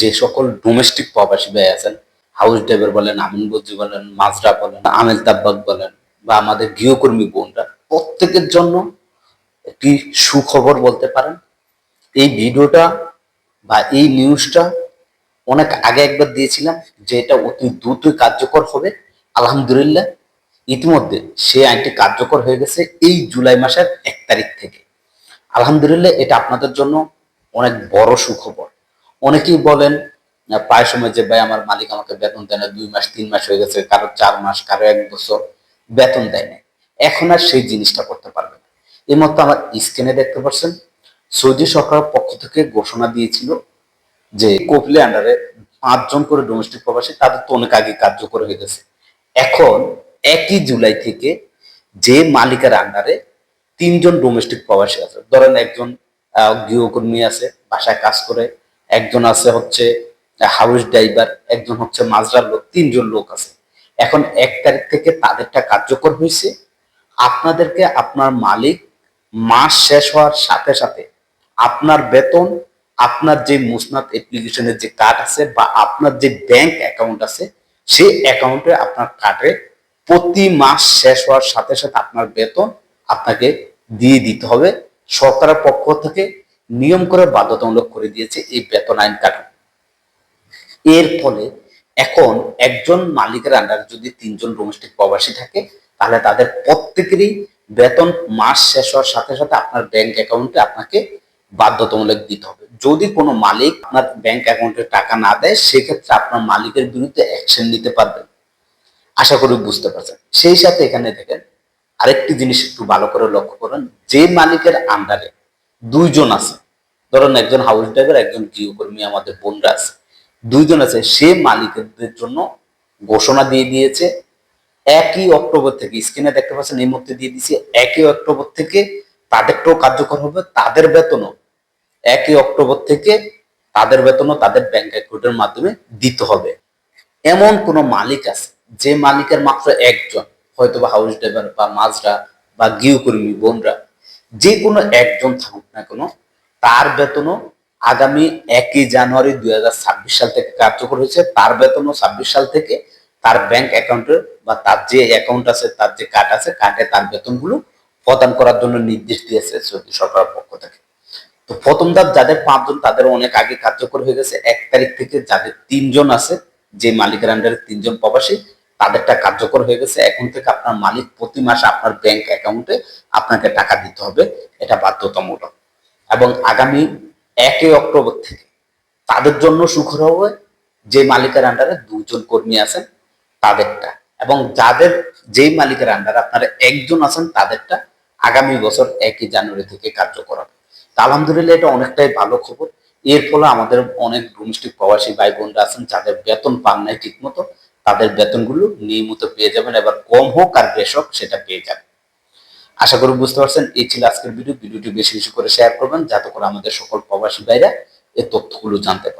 যে সকল ডোমেস্টিক প্রবাসী ভাই আছেন হাউস ড্রাইভার বলেন, আমিন বদ্রি বলেন, মাজরা বলেন আমেল তাব্বাক বলেন, বা আমাদের গৃহকর্মী বোনরা, প্রত্যেকের জন্য একটি সুখবর বলতে পারেন। এই ভিডিওটা বা এই নিউজটা অনেক আগে একবার দিয়েছিলাম, যে এটা অতি দ্রুতই কার্যকর হবে। আলহামদুলিল্লাহ, ইতিমধ্যে সেই আইনটি কার্যকর হয়ে গেছে এই জুলাই মাসের এক তারিখ থেকে। আলহামদুলিল্লাহ, এটা আপনাদের জন্য অনেক বড় সুখবর। অনেকেই বলেন প্রায় সময় যে ভাই আমার মালিক আমাকে বেতন দেয় না, দুই মাস, তিন মাস হয়ে গেছে, কারও চার মাস, কারও এক বছর বেতন দেয় না এখন আর সেই জিনিসটা করতে পারবে না। এই মতো আমার স্ক্রিনে দেখতে পাচ্ছেন, সৌদি সরকারের পক্ষ থেকে ঘোষণা দিয়েছিল যে কপিলে আন্ডারে পাঁচজন করে ডোমেস্টিক প্রবাসী, তাদের তো অনেক আগে কার্যকর হয়ে গেছে। এখন একই জুলাই থেকে যে মালিকের আন্ডারে তিনজন ডোমেস্টিক প্রবাসী আছে। ধরেন একজন গৃহকর্মী আছে, বাসায় কাজ করে একজন আছে হচ্ছে হাউস ড্রাইভার, একজন হচ্ছে মাজরার লোক, তিনজন লোক আছে। এখন এক তারিখ থেকে তাদেরটা কার্যকর হয়েছে। আপনাদেরকে আপনার মালিক মাস শেষ হওয়ার সাথে সাথে আপনার বেতন, আপনার যে মুসনাদ অ্যাপ্লিকেশনের যে কার্ড আছে বা আপনার যে ব্যাংক অ্যাকাউন্ট আছে, সেই অ্যাকাউন্টে আপনার কার্ডে প্রতি মাস শেষ হওয়ার সাথে সাথে আপনার বেতন আপনাকে দিয়ে দিতে হবে। সরকারের পক্ষ থেকে নিয়ম করে বাধ্যতামূলক করে দিয়েছে এই বেতন আইন কানুন এর ফলে এখন একজন মালিকের আন্ডারে যদি তিনজন ডোমেস্টিক প্রবাসী থাকে, তাহলে তাদের প্রত্যেকেরই বেতন মাস শেষ হওয়ার সাথে সাথে আপনার ব্যাংক অ্যাকাউন্টে আপনাকে বাধ্যতামূলক দিতে হবে। যদি কোনো মালিক আপনার ব্যাংক অ্যাকাউন্টে টাকা না দেয়, সেক্ষেত্রে আপনার মালিকের বিরুদ্ধে অ্যাকশন নিতে পারবেন। আশা করি বুঝতে পারছেন। সেই সাথে এখানে দেখেন আরেকটি জিনিস একটু ভালো করে লক্ষ্য করুন। যে মালিকের আন্ডারে দুইজন আছে। ধরুন একজন হাউস ড্রাইভার একজন গৃহকর্মী, আমাদের বোনরা আছে। দুইজন আছে। সে মালিকদের জন্য ঘোষণা দিয়ে দিয়েছে। একই অক্টোবর থেকে, স্ক্রিনে দেখতে পাচ্ছেন, এই মুহূর্তে দিয়ে দিয়েছে, একই অক্টোবর থেকে তাদেরটাও কার্যকর হবে, তাদের বেতনও। একই অক্টোবর থেকে তাদের বেতনও তাদের ব্যাংক অ্যাকাউন্টের মাধ্যমে দিতে হবে। এমন কোন মালিক আছে, যে মালিকের মাত্র একজন হয়তো বা হাউস ড্রাইভার বা মাজরা বা গৃহকর্মী, বোনরা যে কোনো একজন থাকুক না কেন, তার বেতনও আগামী একই জানুয়ারি দুই সাল থেকে কার্যকর হয়েছে। তার বেতনও ছাব্বিশ সাল থেকে তার ব্যাংক অ্যাকাউন্টে বা তার যে অ্যাকাউন্ট আছে, তার যে কার্ড আছে কার্ডে তার বেতনগুলো প্রদান করার জন্য নির্দেশ দিয়েছে সৌদি সরকারের পক্ষ থেকে। তো প্রথম ধাপ যাদের পাঁচজন তাদের অনেক আগে কার্যকর হয়ে গেছে। এক তারিখ থেকে যাদের তিনজন আছে, যে মালিকের আন্ডারে তিনজন প্রবাসী তাদেরটা কার্যকর হয়ে গেছে। এখন থেকে আপনার মালিক প্রতি মাসে আপনার ব্যাংক অ্যাকাউন্টে আপনাকে টাকা দিতে হবে। এটা বাধ্যতামূলক। এবং আগামী একই অক্টোবর থেকে তাদের জন্য সুখর হবে যে মালিকের আন্ডারে দুজন কর্মী আছেন, তাদেরটা। এবং যাদের যেই মালিকের আন্ডারে আপনারা একজন আছেন, তাদেরটা আগামী বছর একই জানুয়ারি থেকে কার্যকর হবে। তা আলহামদুলিল্লাহ এটা অনেকটাই ভালো খবর। এর ফলে আমাদের অনেক ডোমেস্টিক প্রবাসী ভাই বোনরা আছেন, যাদের বেতন পান নাই ঠিক মতো তাদের বেতনগুলো নিয়মিত পেয়ে যাবেন, এবার কম হোক আর বেশ হোক সেটা পেয়ে যাবেন। আশা করি বুঝতে পারছেন, এই ছিল আজকের ভিডিও। ভিডিওটি বেশি বেশি করে শেয়ার করবেন, যাতে করে আমাদের সকল প্রবাসী ভাইরা এই তথ্যগুলো জানতে পারে।